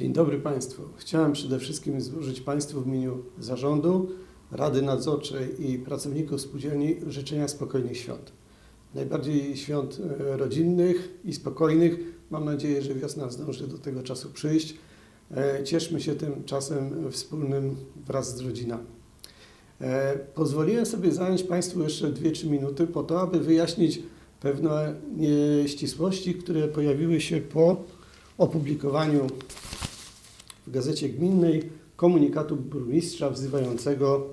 Dzień dobry Państwu. Chciałem przede wszystkim złożyć Państwu w imieniu zarządu, Rady Nadzorczej i pracowników spółdzielni życzenia spokojnych świąt. Najbardziej świąt e, rodzinnych i spokojnych. Mam nadzieję, że wiosna zdąży do tego czasu przyjść. E, Cieszmy się tym czasem wspólnym wraz z rodzinami. E, Pozwoliłem sobie zająć Państwu jeszcze 2-3 minuty po to, aby wyjaśnić pewne nieścisłości, które pojawiły się po opublikowaniu w Gazecie Gminnej komunikatu burmistrza wzywającego,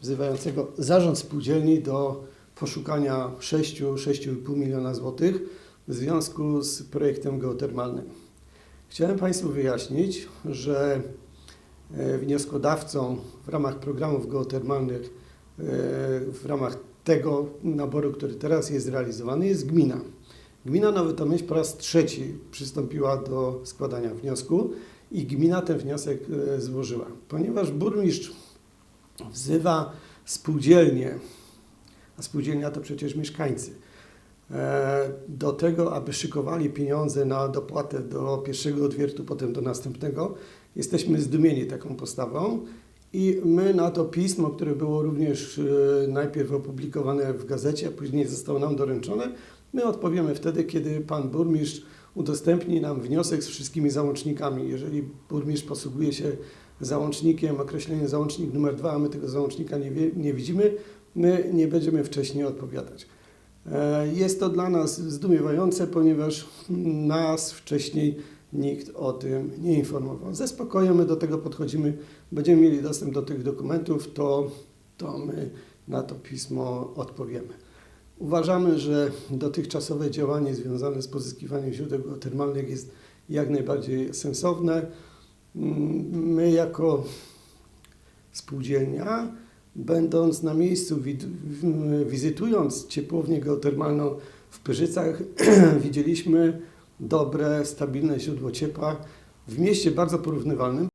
wzywającego zarząd spółdzielni do poszukania 6-6,5 miliona złotych w związku z projektem geotermalnym. Chciałem Państwu wyjaśnić, że e, wnioskodawcą w ramach programów geotermalnych, e, w ramach tego naboru, który teraz jest realizowany, jest gmina. Gmina Nowy Tomyśl po raz trzeci przystąpiła do składania wniosku i gmina ten wniosek e, złożyła. Ponieważ burmistrz wzywa spółdzielnie, a spółdzielnia to przecież mieszkańcy, e, do tego, aby szykowali pieniądze na dopłatę do pierwszego odwiertu, potem do następnego, jesteśmy zdumieni taką postawą. I my na to pismo, które było również e, najpierw opublikowane w gazecie, a później zostało nam doręczone, my odpowiemy wtedy, kiedy pan burmistrz udostępni nam wniosek z wszystkimi załącznikami. Jeżeli burmistrz posługuje się załącznikiem, określeniem załącznik numer dwa, a my tego załącznika nie, wie, nie widzimy, my nie będziemy wcześniej odpowiadać. E, Jest to dla nas zdumiewające, ponieważ nas wcześniej nikt o tym nie informował. Ze spokojem my do tego podchodzimy, będziemy mieli dostęp do tych dokumentów, to, to my na to pismo odpowiemy. Uważamy, że dotychczasowe działanie związane z pozyskiwaniem źródeł geotermalnych jest jak najbardziej sensowne. Mm, My jako spółdzielnia, będąc na miejscu, wizytując ciepłownię geotermalną w Pyrzycach, widzieliśmy dobre, stabilne źródło ciepła w mieście bardzo porównywalnym.